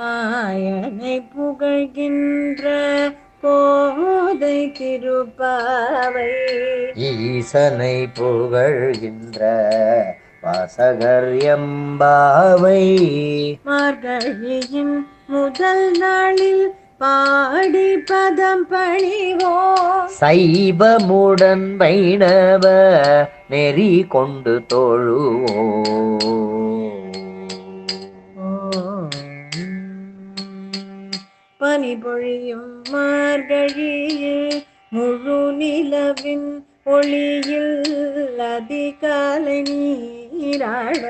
மாயனை புகழ்கின்ற கோதை திருப்பாவை ஈசனை புகழ்கின்ற வாசகர் எம்பாவை. மார்கழியின் முதல் நாளில் பாடி பதம் பழிவோ சைவமுடன் வைணவ நெறி கொண்டு தோழுவோ பனிபொழியும் மார்கழியில் முழு நிலவின் ஒளியில் அதிகாலை நீராட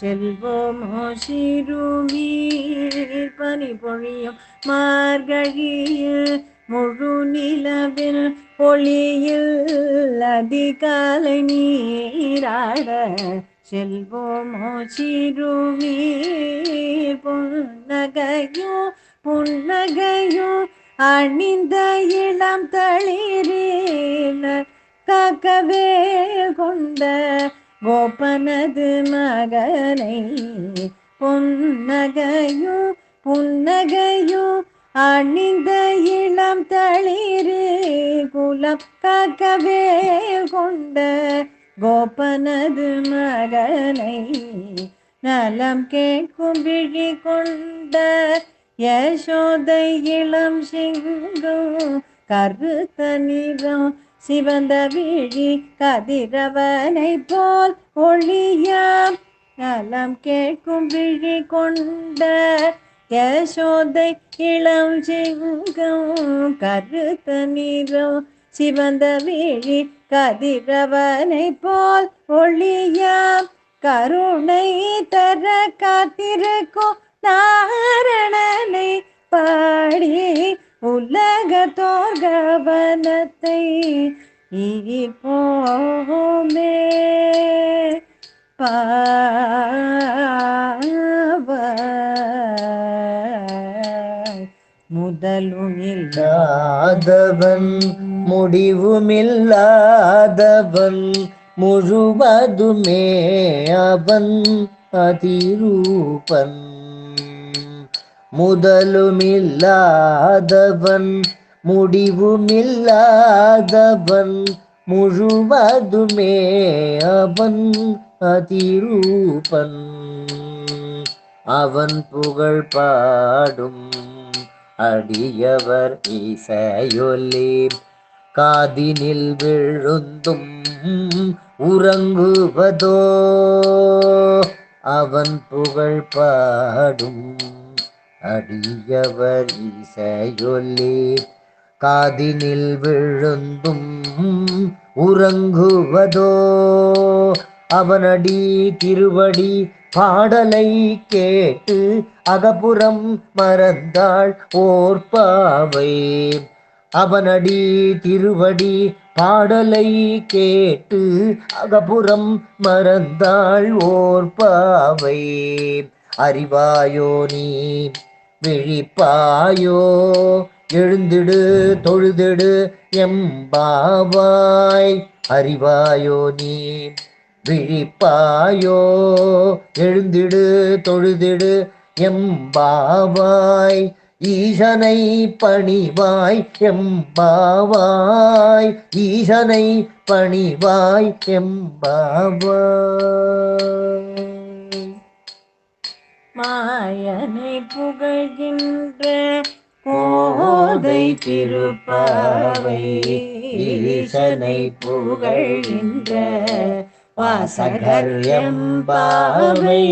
செல்வோமோ சிறுமீர் பனிபொழியும் மார்கழியில் முழு நிலவில் ஒளியில் அதிகாலை நீராட செல்வோமோ சிறுமீர் பொன்னகையோ புன்னகையும் அணிந்த இளம் தளிரில் காக்கவே கொண்ட கோபனது மகனை புன்னகையும் புன்னகையும் அணிந்த இளம் தளிரு குலம் காக்கவே கொண்ட கோபனது மகனை நலம் கேட்கும் விழி கொண்ட யசோதை இளம் சிங்கம் கருத்த நிறம் சிவந்த விழி கதிரவனை போல் ஒளியாம். நலம் கேட்கும் விழி கொண்ட யசோதை இளம் சிங்கம் கருத்த நிறம் சிவந்த விழி கதிரவனை போல் ஒளியாம். கருணை தர காத்திருக்கும் நாரணனை பாடி உலகத்தோர் கவனத்தை ஈர்ப்போமே. பாவ. முதலும் இல்லாதவன் முடிவுமில்லாதவன் முழுவதுமே அவன். அதிரூபன். முதலுமில்லாதவன் முடிவுமில்லாதவன் முழுவதுமே அவன் அதிரூபன். அவன் புகழ் பாடும் அடியவர் இசையொலி காதினில் விழுந்தும் உறங்குவதோ. அவன் புகழ் பாடும். அடியவர் இசையொல்லி காதினில் விழுந்தும் உறங்குவதோ? அவனடி திருவடி பாடலை கேட்டு அகப்புறம் மறந்தாள் ஓர் பாவை. அவனடி திருவடி பாடலை கேட்டு அகபுறம் மறந்தாள் ஓர் பாவை. அறிவாயோ நீ விழிப்பாயோ எழுந்திடு தொழுதிடு எம்பாவாய் அறிவாயோ நீ விழிப்பாயோ எழுந்திடு தொழுதிடு எம்பாவாய் ஈசனை பணிவாய் எம்பாவாய் ஈசனை பணிவாய் எம்பாவாய் மாயனை புகழ்கின்ற கோதை திருப்பாவை. ஈசனை புகழ்கின்ற வாசகர் எம்பாவை.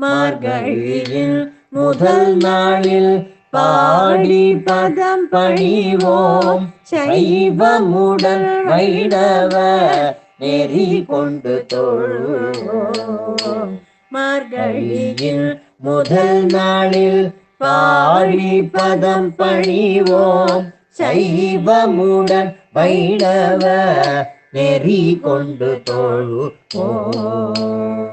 மார்கழியில் முதல் நாளில் பாடி பதம் பணிவோம். சைவமுடன் வைணவ நெறி கொண்டு தொழுவோம். மார்கழியில் முதல் நாளில் பாடி பதம் பணிவோம். சைவமுடன் வைணவ நெறி கொண்டு தொழுவோம்.